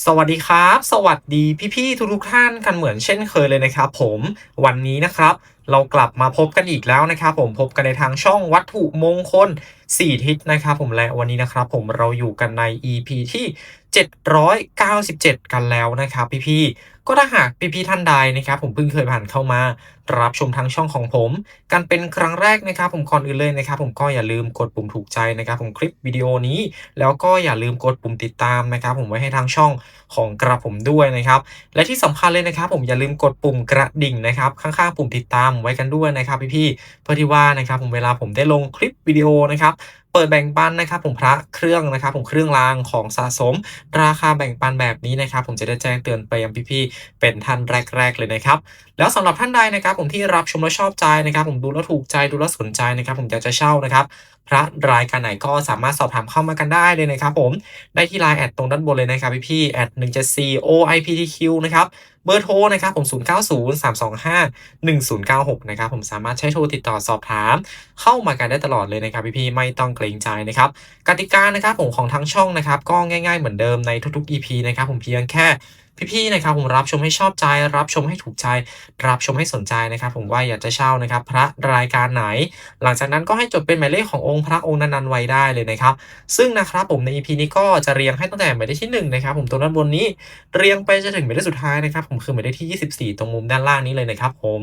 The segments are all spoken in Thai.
สวัสดีครับ สวัสดีพี่ๆทุกๆท่านกันเหมือนเช่นเคยเลยนะครับ ผมวันนี้นะครับ เรากลับมาพบกันอีกแล้วนะครับ ผมพบกันในทางช่องวัตถุมงคล4ทิศนะครับ ผมและวันนี้นะครับ ผมเราอยู่กันใน EP ที่ 797 กันแล้วนะครับพี่ๆ ก็ถ้าหากพี่ๆท่านใดนะครับ ผมเพิ่งเคยผ่านเข้ามา รับชมทางช่องของผม กันเป็นครั้งแรกนะครับ ผมก่อนอื่นเลยนะครับ ผมก็อย่าลืมกดปุ่มถูกใจนะครับ ผมคลิปวิดีโอนี้ แล้วก็อย่าลืมกดปุ่มติดตามนะครับ ผมไว้ให้ทางช่องของกระผมด้วยนะครับ และที่สำคัญเลยนะครับ ผมอย่าลืมกดปุ่มกระดิ่งนะครับ ข้างๆปุ่มติดตามไว้กันด้วยนะครับพี่ๆเพื่อที่ว่านะครับ ผมเวลาผมได้ลงคลิปวิดีโอนะครับ เปิดแบ่งปันนะครับผมพระเครื่องนะครับผมเครื่องรางของสะสม ราคาแบ่งปันแบบนี้นะครับผมจะได้แจ้งเตือนไปยังพี่ๆเป็นท่านแรก ๆ เลยนะครับ แล้วสำหรับท่านใดนะครับผมที่รับชมแล้วชอบใจนะครับ ผมดูแล้วถูกใจดูแล้วสนใจนะครับ ผมอยากจะเช่านะครับ พระรายการไหนก็สามารถสอบถามเข้ามากันได้เลยนะครับผมได้ที่ไลน์แอดตรงด้านบนเลยนะครับพี่ๆแอด174 OIPTQ นะครับ เบอร์โทรนะครับผม 0903251096 นะครับผมสามารถใช้โทรติดต่อสอบถาม เข้ามากันได้ตลอดเลยนะครับพี่ๆไม่ต้องเกรงใจนะครับกติกานะครับผมของทั้งช่องนะครับก็ง่ายๆเหมือนเดิมในทุกๆ EP นะครับผมเพียงแค่พี่ๆนะครับผมรับชมให้ชอบใจ รับชมให้ถูกใจ รับชมให้สนใจนะครับผมว่าอยากจะเช่านะครับพระรายการไหน หลังจากนั้นก็ให้จดเป็นหมายเลขขององค์พระองค์นั้นๆไว้ได้เลยนะครับซึ่งนะครับผมใน EP นี้ก็จะเรียงให้ตั้งแต่หมายเลขที่1นะครับผมตรงด้านบนนี้เรียงไปจนถึงหมายเลขสุดท้ายนะครับผมคือหมายเลขที่ 24 ตรงมุมด้านล่างนี้เลยนะครับผม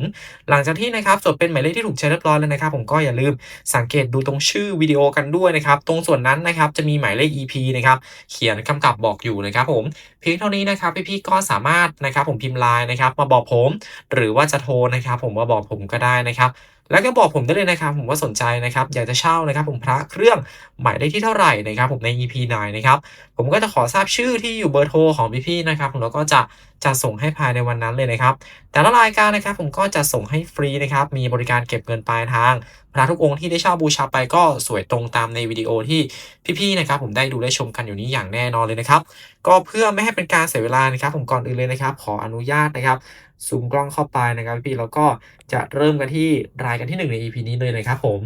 หลังจากที่นะครับจดเป็นหมายเลขที่ถูกใช้เรียบร้อยแล้วนะครับผมก็อย่าลืมสังเกตดูตรงชื่อวิดีโอกันด้วยนะครับตรงส่วนนั้นนะครับจะมีหมายเลข EP นะครับเขียนกำกับบอกอยู่นะครับผมเพียงเท่านี้นะครับพี่ก็สามารถนะครับผมพิมพ์ไลน์นะครับมาบอกผม หรือว่าจะโทรนะครับผมมาบอกผมก็ได้นะครับ แล้วก็บอกผมได้เลยนะครับผมว่าสนใจนะครับอยากจะเช่านะครับผมพระเครื่องหมายเลขที่เท่าไหร่นะครับผมใน EP ไหนนะครับผมก็จะขอทราบชื่อที่อยู่เบอร์โทรของพี่ๆนะครับผมแล้วก็จะจะส่งให้ภายในวันนั้นเลยนะครับ แต่ละรายการนะครับผมก็จะส่งให้ฟรีนะครับมีบริการเก็บเงินปลายทางพระทุกองค์ที่ได้เช่าบูชาไปก็สวยตรงตามในวิดีโอที่พี่ๆนะครับผมได้ดูได้ชมกันอยู่นี้อย่างแน่นอนเลยนะครับ ก็เพื่อไม่ให้เป็นการเสียเวลานะครับผมก่อนอื่นเลยนะครับ ขออนุญาตนะครับ ซูมกล้องเข้าไปนะครับพี่แล้วก็จะเริ่มกันที่รายการที่หนึ่งใน EP นี้เลยนะครับผม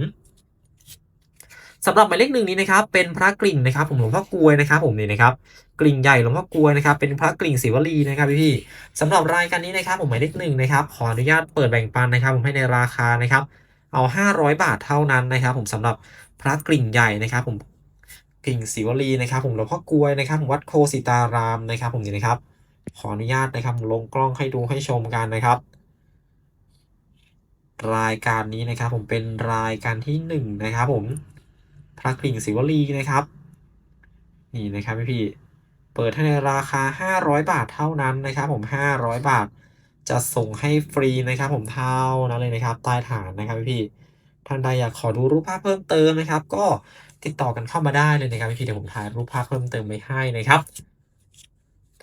สำหรับหมายเลขหนึ่งนี้นะครับเป็นพระกลิ่งนะครับ ผมหลวงพ่อกลวยนะครับ ผมนี่นะครับกลิ่งใหญ่หลวงพ่อกลวยนะครับเป็นพระกลิ่งศิวลีนะครับพี่ๆสำหรับรายการนี้นะครับ ผมหมายเลขหนึ่งนะครับขออนุญาตเปิดแบ่งปันนะครับ ผมให้ในราคานะครับ เอา 500 บาทเท่านั้นนะครับ ผมสำหรับพระกลิ่งใหญ่นะครับ ผมกลิ่งศิวลีนะครับ ผมหลวงพ่อกลวยนะครับผมวัดโคสิตารามนะครับ ผมนี่นะครับ ขออนุญาตนะครับลงกล้องให้ดูให้ชมกันนะครับ รายการนี้นะครับ ผมเป็นรายการที่หนึ่งนะครับ ผมพระกลิ่งศิวลีนะครับ นี่นะครับพี่พี่เปิดให้ในราคา 500 บาทเท่านั้นนะครับ ผม 500 บาท จะส่งให้ฟรีนะครับ ผมเท่านั้นเลยนะครับใต้ฐานนะครับพี่พี่ท่านใดอยากขอดูรูปภาพเพิ่มเติมนะครับ ก็ติดต่อกันเข้ามาได้เลยนะครับพี่พี่เดี๋ยวผมถ่ายรูปภาพเพิ่มเติมไว้ให้นะครับ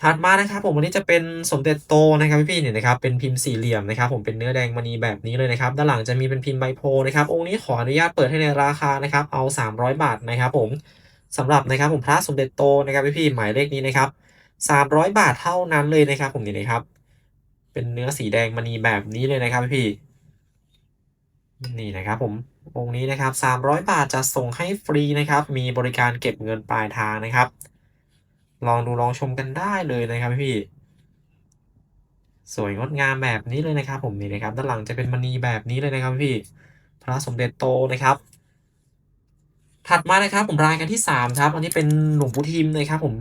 ถัดมานะครับผมวันนี้จะเป็นสมเด็จโตนะครับพี่ๆเนี่ยนะครับเป็นพิมพ์สี่เหลี่ยมนะครับผมเป็นเนื้อแดงมณีแบบนี้เลยนะครับด้านหลังจะมีเป็นพิมพ์ใบโพนะครับองค์นี้ขออนุญาตเปิดให้ในราคานะครับเอา 300 บาทนะครับผมสำหรับนะครับผมพระสมเด็จโตนะครับพี่ๆหมายเลขนี้นะครับ300 บาทเท่านั้นเลยนะครับผมนี่นะครับ เป็นเนื้อสีแดงมณีแบบนี้เลยนะครับพี่นี่นะครับผมองค์นี้นะครับ300 บาทจะส่งให้ฟรีนะครับ มีบริการเก็บเงินปลายทางนะครับ ลองดูลองชมกันได้เลยนะครับพี่ สวยงดงามแบบนี้เลยนะครับ ผมนี่นะครับด้านหลังจะเป็นมณีแบบนี้เลยนะครับพี่ พระสมเด็จโตนะครับ ถัดมานะครับผมรายกันที่สามครับ อันนี้เป็นหลวงปู่ทิมนะครับ ผม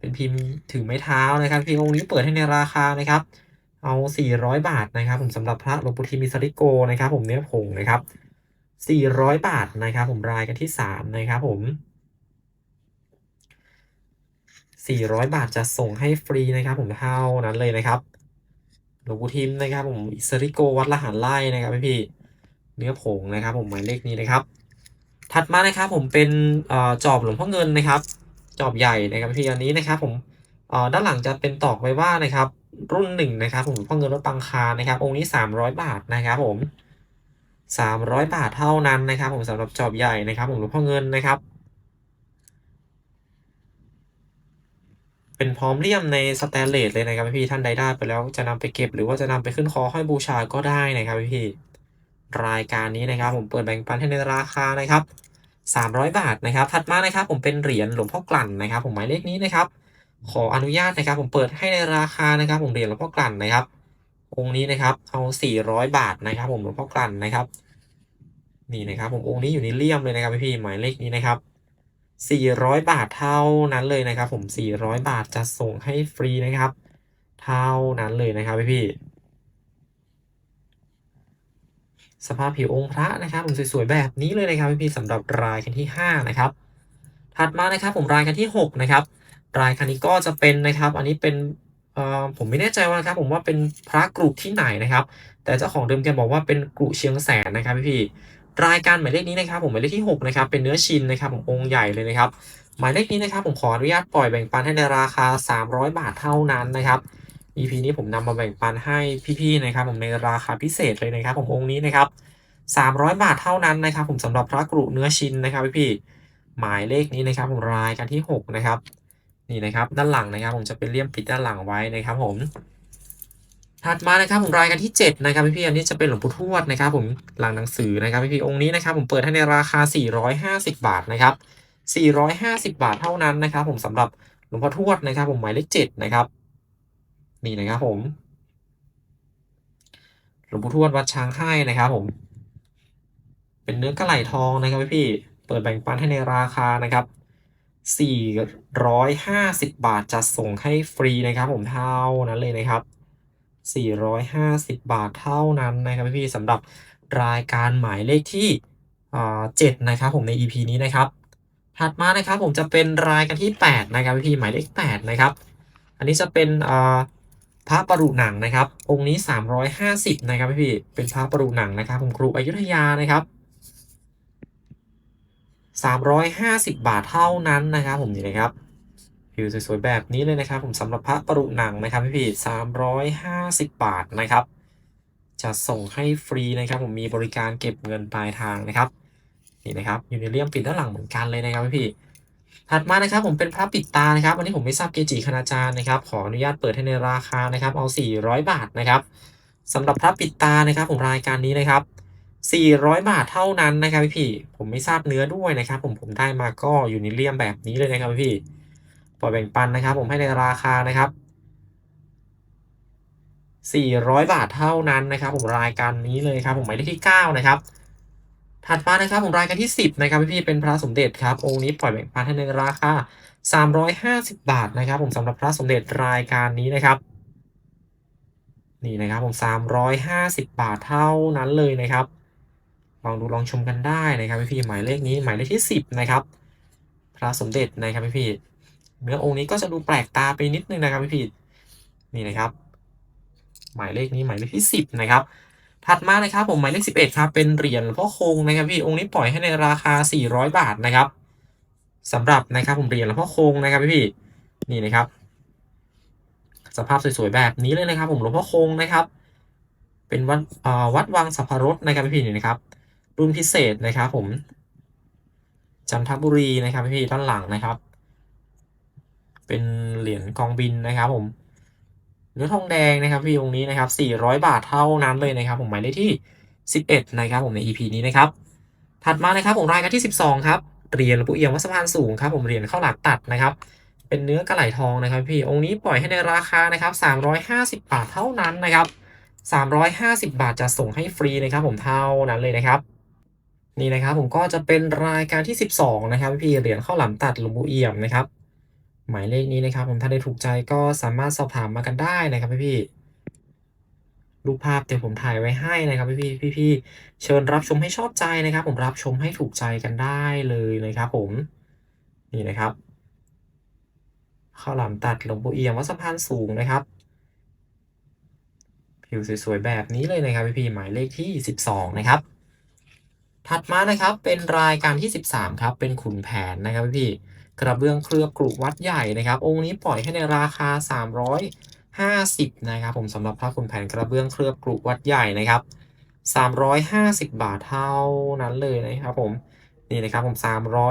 เป็นพิมพ์ถือไม้เท้านะครับพี่องค์นี้เปิดให้ในราคานะครับ เอา 400 บาทนะครับ ผมสำหรับพระหลวงปู่ทิมมิสริโกนะครับ ผมเนื้อผงนะครับ 400 บาทนะครับ ผมรายกันที่สามนะครับ ผม 400 บาทจะส่งให้ฟรีนะครับผมเท่านั้นเลยนะครับหลวงปู่ทิมนะครับผมอิสริโกวัดละหารไล่นะครับพี่พี่เนื้อผงนะครับ ผมหมายเลขนี้นะครับ ถัดมานะครับผมเป็นออจอบหลวงพ่อเงินนะครับ จอบใหญ่นะครับพี่อันนี้นะครับ ผมออด้านหลังจะเป็นตอกไว้ว่านะครับ รุ่นหนึ่งนะครับ ผมหลวงพ่อเงินวัดปังคานะครับ องค์นี้ 300 บาทนะครับ ผม 300 บาทเท่านั้นนะครับ ผมสำหรับจอบใหญ่นะครับ ผมหลวงพ่อเงินนะครับ เป็นพร้อมเลี่ยมในสแตนเลสเลยนะครับพี่ท่านใดได้ไปแล้วจะนำไปเก็บหรือว่าจะนำไปขึ้นคอห้อยบูชาก็ได้นะครับพี่รายการนี้นะครับ ผมเปิดแบ่งปันให้ในราคานะครับ 300 บาทนะครับ ถัดมานะครับ ผมเป็นเหรียญหลวงพ่อกลั่นนะครับ ผมหมายเลขนี้นะครับ ขออนุญาตนะครับ ผมเปิดให้ในราคานะครับ ผมเหรียญหลวงพ่อกลั่นนะครับ องค์นี้นะครับเอา 400 บาทนะครับ ผมหลวงพ่อกลั่นนะครับ นี่นะครับ ผมองค์นี้อยู่ในเลี่ยมเลยนะครับพี่หมายเลขนี้นะครับ 400 บาทเท่านั้นเลยนะครับ ผม 400 บาทจะส่งให้ฟรีนะครับ เท่านั้นเลยนะครับพี่ๆสภาพผิวองค์พระนะครับผมสวยๆแบบนี้เลยนะครับพี่ๆสำหรับรายกันที่ 5 นะครับ ถัดมานะครับผมรายกันที่ 6 นะครับ รายคันนี้ก็จะเป็นนะครับ อันนี้เป็นผมไม่แน่ใจว่านะครับผมว่าเป็นพระกรุที่ไหนนะครับ แต่เจ้าของเดิมแกบอกว่าเป็นกรุเชียงแสนนะครับพี่ๆ รายการหมายเลขนี้นะครับผมหมายเลขที่6นะครับเป็นเนื้อชินนะครับผมองค์ใหญ่เลยนะครับหมายเลขนี้นะครับผมขออนุญาตปล่อยแบ่งปันให้ในราคา 300 บาทเท่านั้นนะครับ EP นี้ผมนำมาแบ่งปันให้พี่ๆนะครับผมในราคาพิเศษเลยนะครับผมองค์นี้นะครับ 300 บาทเท่านั้นนะครับผมสำหรับพระกรุเนื้อชินนะครับพี่ๆหมายเลขนี้นะครับผมรายการที่ 6 นะครับนี่นะครับด้านหลังนะครับผมจะเป็นเลี่ยมปิดด้านหลังไว้นะครับผม ถัดมานะครับผมรายการที่ 7 นะครับพี่ๆอันนี้จะเป็นหลวงปู่ทวดนะครับผมหลังหนังสือนะครับพี่ๆองค์นี้นะครับผมเปิดให้ในราคา 450 บาทนะครับ450 บาทเท่านั้นนะครับผมสำหรับหลวงพ่อทวดนะครับ ผมหมายเลข7นะครับนี่นะครับผมหลวงปู่ทวดวัดช้างให้นะครับ ผม เป็นเนื้อกระไหลทองนะครับพี่ๆเปิดแบ่งปันให้ในราคานะครับ450 บาทจะส่งให้ฟรีนะครับ ผมเท่านั้นเลยนะครับ 450 บาทเท่านั้นนะครับพี่สำหรับรายการหมายเลขที่อ่า7นะครับผมใน EP นี้นะครับ ถัดมานะครับผมจะเป็นรายการที่ 8 นะครับพี่หมายเลข8นะครับ อันนี้จะเป็นพระประดุหนังนะครับ องค์นี้ 350 นะครับพี่เป็นพระประดุหนังนะครับผมครูอยุธยานะครับ350 บาทเท่านั้นนะครับผมนี่นะครับ ผิวสวยๆแบบนี้เลยนะครับ ผมสำหรับพระประดุหนังนะครับพี่ๆ350บบาทนะครับ จะส่งให้ฟรีนะครับ ผมมีบริการเก็บเงินปลายทางนะครับนี่นะครับอยู่ในเลี่ยมปิดด้านหลังเหมือนกันเลยนะครับพี่ๆถัดมานะครับผมเป็นพระปิดตานะครับอันนี้ผมไม่ทราบเกจิคณาจารย์นะครับ ขออนุญาตเปิดให้ในราคานะครับ เอา 400 บาทนะครับสำหรับพระปิดตานะครับผมรายการนี้นะครับ 400 บาทเท่านั้นนะครับพี่ผมไม่ทราบเนื้อด้วยนะครับ ผมผมได้มาก็อยู่ในเลี่ยมแบบนี้เลยนะครับพี่ อยแบ่งปันนะครับ ผมให้ในราคานะครับ 400 บาทเท่านั้นนะครับ ผมรายการนี้เลยครับ ผมหมายเลขที่ 9 นะครับ ถัดมานะครับผมรายการที่ 10 นะครับพี่เป็นพระสมเด็จครับองค์นี้ปล่อยแบ่งปันให้ในราคา 350 บาทนะครับ ผมสำหรับพระสมเด็จรายการนี้นะครับนี่นะครับผม 350 บาทเท่านั้นเลยนะครับ ลองดูลองชมกันได้นะครับพี่หมายเลขนี้หมายเลขที่ 10 นะครับ พระสมเด็จนะครับพี่ เนื้อองค์นี้ก็จะดูแปลกตาไปนิดนึงนะครับพี่ๆนี่นะครับ หมายเลขนี้หมายเลขที่ 10 นะครับ ถัดมานะครับผมหมายเลข 11 ครับ เป็นเหรียญหลวงพ่อคงนะครับพี่องค์นี้ปล่อยให้ในราคา 400 บาทนะครับสำหรับนะครับผมเหรียญหลวงพ่อคงนะครับพี่ๆนี่นะครับ สภาพสวยๆแบบนี้เลยนะครับ ผมหลวงพ่อคงนะครับ เป็นวัดวัดวังสัพพรสนะครับพี่ๆนี่นะครับ รุ่นพิเศษนะครับ ผมจันทบุรีนะครับพี่ๆด้านหลังนะครับ เป็นเหรียญกองบินนะครับผมเนื้อทองแดงนะครับพี่องค์นี้นะครับ 400 บาทเท่านั้นเลยนะครับ ผมหมายเลขที่ 11 นะครับ ผมใน EP นี้นะครับ ถัดมานะครับผมรายการที่ 12 ครับเหรียญหลวงปู่เอี่ยมวัดสะพานสูงครับ ผมเหรียญข้าวหลามตัดนะครับ เป็นเนื้อกระไหลทองนะครับ พี่องค์นี้ปล่อยให้ในราคานะครับ 350 บาทเท่านั้นนะครับ350 บาทจะส่งให้ฟรีนะครับ ผมเท่านั้นเลยนะครับ นี่นะครับผมก็จะเป็นรายการที่ 12 นะครับ พี่เหรียญข้าวหลามตัดหลวงปู่เอี่ยมนะครับ หมายเลขนี้นะครับผมถ้าได้ถูกใจก็สามารถสอบถามมากันได้นะครับพี่พี่รูปภาพเดี๋ยวผมถ่ายไว้ให้นะครับพี่พี่พี่ๆเชิญรับชมให้ชอบใจนะครับ ผมรับชมให้ถูกใจกันได้เลยนะครับผมนี่นะครับข้าวหลามตัดหลวงปู่เอี่ยมวัดสะพานสูงนะครับ ผิวสวยๆแบบนี้เลยนะครับพี่พี่หมายเลขที่ 12 นะครับ ถัดมานะครับเป็นรายการที่ 13 ครับ เป็นขุนแผนนะครับพี่ๆ กระเบื้องเคลือบกรุวัดใหญ่นะครับ องค์นี้ปล่อยให้ในราคา 350 นะครับผมสำหรับพระขุนแผนกระเบื้องเคลือบกรุวัดใหญ่นะครับ 350 บาทเท่านั้นเลยนะครับผมนี่นะครับผม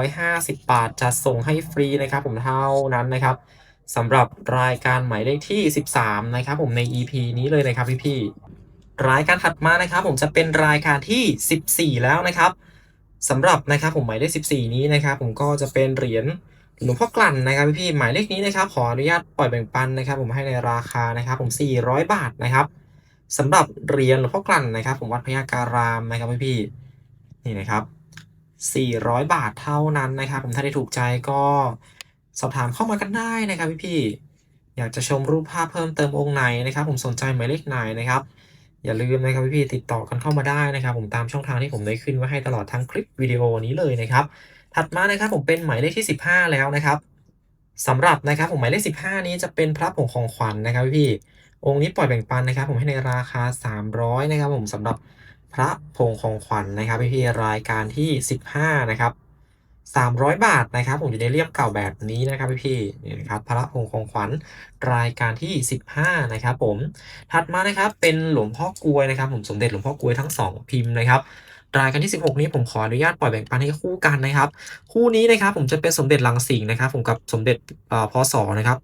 350 บาทจะส่งให้ฟรีนะครับผมเท่านั้นนะครับสำหรับรายการหมายเลขที่ 13 นะครับผมใน EP นี้เลยนะครับพี่ๆรายการถัดมานะครับผมจะเป็นรายการที่ 14 แล้วนะครับ สำหรับนะครับผมหมายเลข 14 นี้นะครับผมก็จะเป็นเหรียญหลวงพ่อกลั่นนะครับพี่ๆหมายเลขนี้นะครับขออนุญาตปล่อยแบ่งปันนะครับ ผมให้ในราคานะครับผม 400 บาทนะครับสำหรับเหรียญหลวงพ่อกลั่นนะครับ ผมวัดพญาการามนะครับพี่ๆนี่นะครับ 400 บาทเท่านั้นนะครับ ผมถ้าได้ถูกใจก็สอบถามเข้ามากันได้นะครับพี่ๆอยากจะชมรูปภาพเพิ่มเติมองค์ไหนนะครับ ผมสนใจหมายเลขไหนนะครับ อย่าลืมนะครับพี่ๆติดต่อกันเข้ามาได้นะครับ ผมตามช่องทางที่ผมได้ขึ้นไว้ให้ตลอดทั้งคลิปวิดีโอนี้เลยนะครับ ถัดมานะครับผมเป็นหมายเลขที่ 15 แล้วนะครับสำหรับนะครับผมหมายเลข 15 นี้จะเป็นพระผงของขวัญนะครับพี่องค์นี้ปล่อยแบ่งปันนะครับ ผมให้ในราคา 300 นะครับ ผมสำหรับพระผงของขวัญนะครับพี่ๆรายการที่ 15 นะครับ 300 บาทนะครับ ผมอยู่ในเลี่ยมเก่าแบบนี้นะครับพี่ๆนี่นะครับพระผงของขวัญรายการที่ 15 นะครับ ผมถัดมานะครับเป็นหลวงพ่อกลวยนะครับ ผมสมเด็จหลวงพ่อกลวยทั้ง 2 พิมพ์นะครับรายการที่ 16 นี้ผมขออนุญาตปล่อยแบ่งปันให้คู่กันนะครับ คู่นี้นะครับผมจะเป็นสมเด็จลังสิงห์นะครับ ผมกับสมเด็จเอ่อพศนะครับ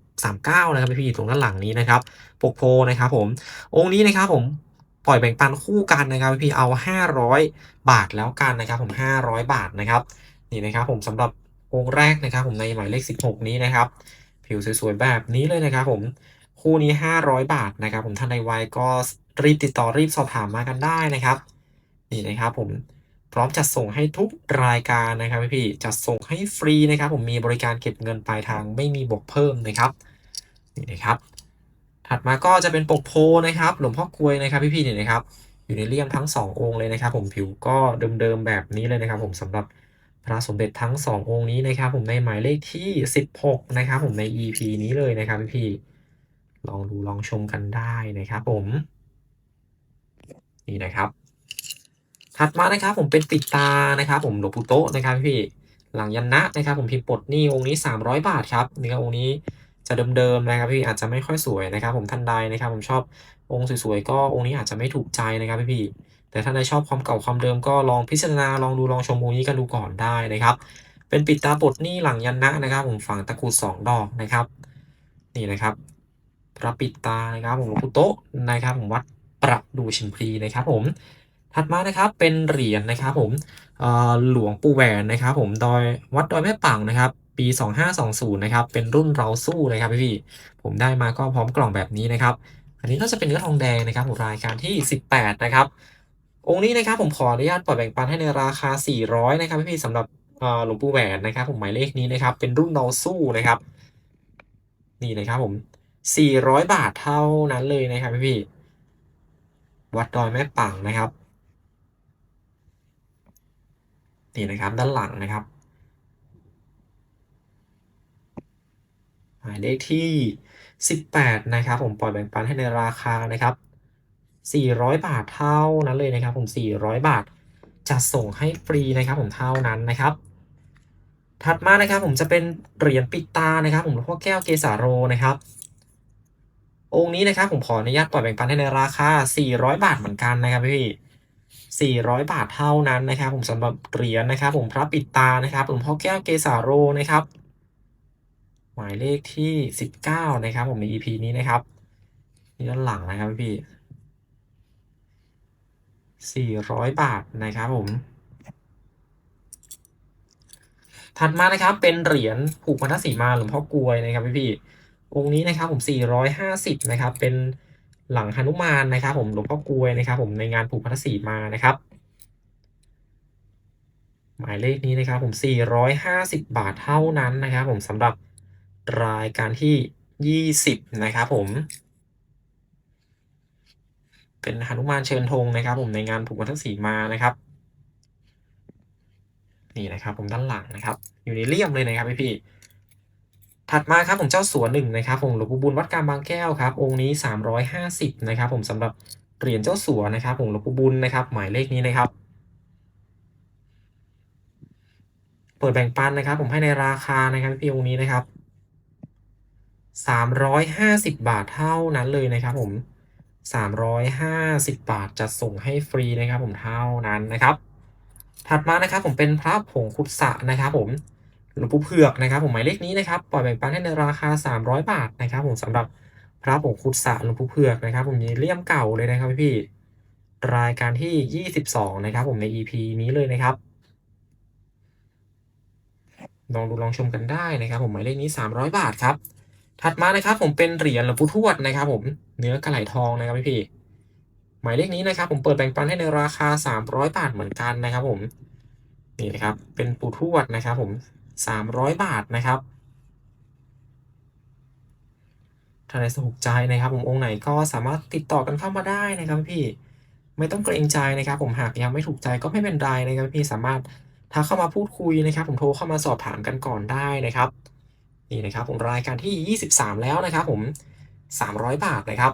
39 นะครับพี่ๆตรงด้านหลังนี้นะครับปกโพนะครับผมองค์นี้นะครับผมปล่อยแบ่งปันคู่กันนะครับพี่เอา 500 บาทแล้วกันนะครับ ผม 500 บาทนะครับ นี่นะครับผมสำหรับองค์แรกนะครับ ผมในหมายเลข 16 นี้นะครับ ผิวสวยๆแบบนี้เลยนะครับ ผมคู่นี้ 500 บาทนะครับ ผมท่านใดไวก็รีบติดต่อรีบสอบถามมากันได้นะครับ นี่นะครับผมพร้อมจัดส่งให้ทุกรายการนะครับพี่จัดส่งให้ฟรีนะครับ ผมมีบริการเก็บเงินปลายทางไม่มีบวกเพิ่มนะครับนี่นะครับ ถัดมาก็จะเป็นปกโพนะครับ หลวงพ่อกลวยนะครับพี่ๆนี่นะครับ อยู่ในเลี่ยมทั้ง 2 องค์เลยนะครับ ผมผิวก็เดิมๆแบบนี้เลยนะครับ ผมสำหรับ ระสมเด็จทั้ง 2 องค์นี้นะครับ ผมในหมายเลขที่ 16 นะครับผมใน EP นี้เลยนะครับพี่ลองดูลองชมกันได้นะครับผม นี่นะครับ ถัดมานะครับผมเป็นปิดตานะครับผมหลวงปู่โตนะครับพี่หลังยันนะนะครับผมพิมพ์ปลดหนี้องค์นี้ 300 บาทครับเนื้อองค์นี้ จะเดิมๆนะครับพี่อาจจะไม่ค่อยสวยนะครับ ผมท่านใดนะครับ ผมชอบองค์สวยๆก็องค์นี้อาจจะไม่ถูกใจนะครับพี่แต่ท่านใดชอบความเก่าความเดิมก็ลองพิจารณาลองดูลองชมองค์นี้กันดูก่อนได้นะครับ เป็นปิดตาปลดหนี้หลังยันนะนะครับ ผมฝังตะกรุดสองดอกนะครับ นี่นะครับพระปิดตานะครับผมหลวงปู่โตะนะครับผมวัดประดูชิมพลีนะครับ ผมถัดมานะครับเป็นเหรียญนะครับ ผมหลวงปู่แหวนนะครับ ผมดอยวัดดอยแม่ปังนะครับ ปี 2520 นะครับ เป็นรุ่นเราสู้นะครับพี่ๆผมได้มาก็พร้อมกล่องแบบนี้นะครับ อันนี้ก็จะเป็นเนื้อทองแดงนะครับผมรายการที่ 18 นะครับ องค์นี้นะครับผมขออนุญาตปล่อยแบ่งปันให้ในราคา 400 นะครับพี่ๆสำหรับหลวงปู่แหวนนะครับ ผมหมายเลขนี้นะครับ เป็นรุ่นเราสู้นะครับ นี่นะครับผม 400 บาทเท่านั้นเลยนะครับพี่ๆวัดดอยแม่ปังนะครับ นี่นะครับด้านหลังนะครับ หมายเลขที่ 18 นะครับ ผมปล่อยแบ่งปันให้ในราคานะครับ 400 บาทเท่านั้นเลยนะครับ ผม 400 บาทจะส่งให้ฟรีนะครับ ผมเท่านั้นนะครับ ถัดมานะครับผมจะเป็นเหรียญปิดตานะครับ ผมหลวงพ่อแก้วเกสาโรนะครับ องค์นี้นะครับผมขออนุญาตปล่อยแบ่งปันให้ในราคา 400 บาทเหมือนกันนะครับพี่400 บาทเท่านั้นนะครับ ผมสำหรับเหรียญนะครับ ผมพระปิดตานะครับหลวงพ่อแก้วเกสาโรนะครับ หมายเลขที่ 19 นะครับ ผมใน EP นี้นะครับนี่ด้านหลังนะครับพี่400 บาทนะครับผม ถัดมานะครับเป็นเหรียญผูกพันธสีมาหลวงพ่อกลวยนะครับพี่พี่ๆองค์นี้นะครับผม 450 นะครับ เป็นหลังหนุมานนะครับ ผมหลวงพ่อกลวยนะครับ ผมในงานผูกพันธสีมานะครับ หมายเลขนี้นะครับผม 450 บาทเท่านั้นนะครับ ผมสำหรับ รายการที่ 20 นะครับผม เป็นหนุมานเชิญธงนะครับ ผมในงานผูกพันธสีมานะครับ นี่นะครับ ผมด้านหลังนะครับ อยู่ในเลี่ยมเลยนะครับพี่พี่ๆถัดมาครับผมเจ้าสัวหนึ่งนะครับผมหลวงปู่บุญวัดกลางบางแก้วครับองค์นี้ 350 นะครับ ผมสำหรับเหรียญเจ้าสัวนะครับ ผมหลวงปู่บุญนะครับ หมายเลขนี้นะครับ เปิดแบ่งปันนะครับ ผมให้ในราคานะครับพี่องค์นี้นะครับ 350 บาทเท่านั้นเลยนะครับผม 350 บาทจะส่งให้ฟรีนะครับผมเท่านั้นนะครับ ถัดมานะครับผมเป็นพระผงคุดสะนะครับผมหลวงปู่เผือกนะครับผมหมายเลขนี้นะครับปล่อยแบ่งปันให้ในราคา 300 บาทนะครับผมสำหรับพระผงคุดสะหลวงปู่เผือกนะครับ ผมมีเลี่ยมเก่าเลยนะครับพี่รายการที่ 22 นะครับผมใน EP นี้เลยนะครับลองดูลองชมกันได้นะครับ ผมหมายเลขนี้ 300 บาทครับ ถัดมานะครับผมเป็นเหรียญหลวงปู่ทวดนะครับผมเนื้อกระไหลทองนะครับพี่พี่หมายเลขนี้นะครับ ผมเปิดแบ่งปันให้ในราคา 300 บาทเหมือนกันนะครับผมนี่นะครับเป็นปู่ทวดนะครับผม 300 บาทนะครับถ้าในสนใจนะครับผมองค์ไหนก็สามารถติดต่อกันเข้ามาได้นะครับพี่ไม่ต้องเกรงใจนะครับ ผมหากยังไม่ถูกใจก็ไม่เป็นไรนะครับพี่สามารถทักเข้ามาพูดคุยนะครับ ผมโทรเข้ามาสอบถามกันก่อนได้นะครับ นี่นะครับผมรายการที่ 23 แล้วนะครับผม 300 บาทนะครับ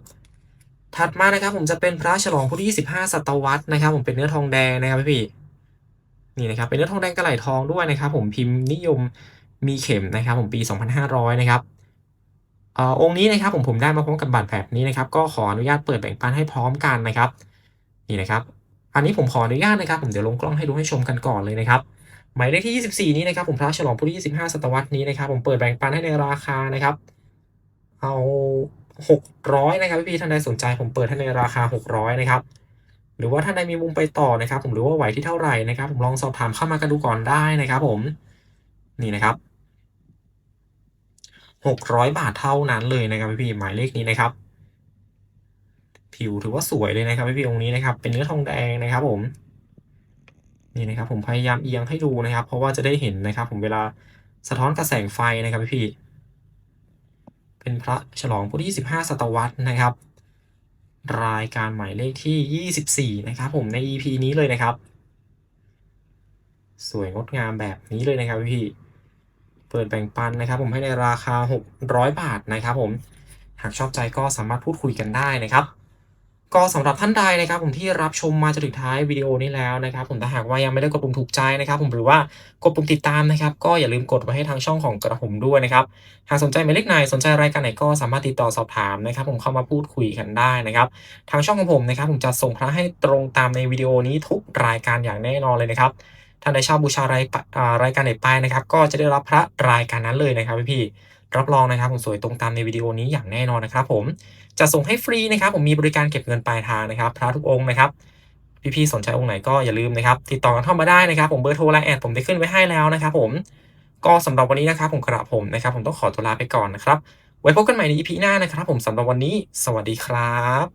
ถัดมานะครับผมจะเป็นพระฉลองพุทธ25ศตวรรษนะครับ ผมเป็นเนื้อทองแดงนะครับพี่นี่นะครับเป็นเนื้อทองแดงกระไหลทองด้วยนะครับ ผมพิมพ์นิยมมีเข็มนะครับ ผมปี 2500 นะครับเอ่อองค์นี้นะครับผมผมได้มาพร้อมกับบัตรแบบนี้นะครับ ก็ขออนุญาตเปิดแบ่งปันให้พร้อมกันนะครับ นี่นะครับ อันนี้ผมขออนุญาตนะครับ ผมเดี๋ยวลงกล้องให้ดูให้ชมกันก่อนเลยนะครับ หมายเลขที่ 24 นี้นะครับผมพระฉลองพุทธ25 ศตวรรษนี้นะครับ ผมเปิดแบ่งปันให้ในราคานะครับ เอา 600 นะครับพี่ๆท่านใดสนใจผมเปิดให้ในราคา 600 นะครับ หรือว่าท่านใดมีมุมไปต่อนะครับ ผมหรือว่าไหวที่เท่าไหร่นะครับ ผมลองสอบถามเข้ามากันดูก่อนได้นะครับ ผมนี่นะครับ600 บาทเท่านั้นเลยนะครับพี่ๆหมายเลขนี้นะครับ ผิวถือว่าสวยเลยนะครับพี่ๆองค์นี้นะครับ เป็นเนื้อทองแดงนะครับ ผม นี่นะครับผมพยายามเอียงให้ดูนะครับ เพราะว่าจะได้เห็นนะครับ ผมเวลาสะท้อนกระแสงไฟนะครับพี่ เป็นพระฉลองพุทธ25ศตวรรษนะครับ รายการหมายเลขที่ 24 นะครับ ผมใน EP นี้เลยนะครับ สวยงดงามแบบนี้เลยนะครับพี่ เปิดแบ่งปันนะครับ ผมให้ในราคา 600 บาทนะครับ ผม หากชอบใจก็สามารถพูดคุยกันได้นะครับ ก็สำหรับท่านใดนะครับผมที่รับชมมาจนถึงท้ายวิดีโอนี้แล้วนะครับผมถ้าหากว่ายังไม่ได้กดปุ่มถูกใจนะครับผมหรือว่ากดปุ่มติดตามนะครับก็อย่าลืมกดไว้ให้ทางช่องของกระผมด้วยนะครับหากสนใจหมายเลขไหนสนใจรายการไหนก็สามารถติดต่อสอบถามนะครับผมเข้ามาพูดคุยกันได้นะครับทางช่องของผมนะครับผมจะส่งพระให้ตรงตามในวิดีโอนี้ทุกรายการอย่างแน่นอนเลยนะครับท่านใดชอบบูชารายรายการไหนไปนะครับก็จะได้รับพระรายการนั้นเลยนะครับพี่ รับรองนะครับผมสวยตรงตามในวิดีโอนี้อย่างแน่นอนนะครับผมจะส่งให้ฟรีนะครับผมมีบริการเก็บเงินปลายทางนะครับ พระทุกองค์นะครับพี่ๆสนใจองค์ไหนก็อย่าลืมนะครับติดต่อกันเข้ามาได้นะครับ ผมเบอร์โทรไลน์แอดผมได้ขึ้นไว้ให้แล้วนะครับ ผมก็สำหรับวันนี้นะครับผมกระผมนะครับ ผมต้องขอตัวลาไปก่อนนะครับไว้พบกันใหม่ใน EP หน้านะครับ ผมสำหรับวันนี้ สวัสดีครับ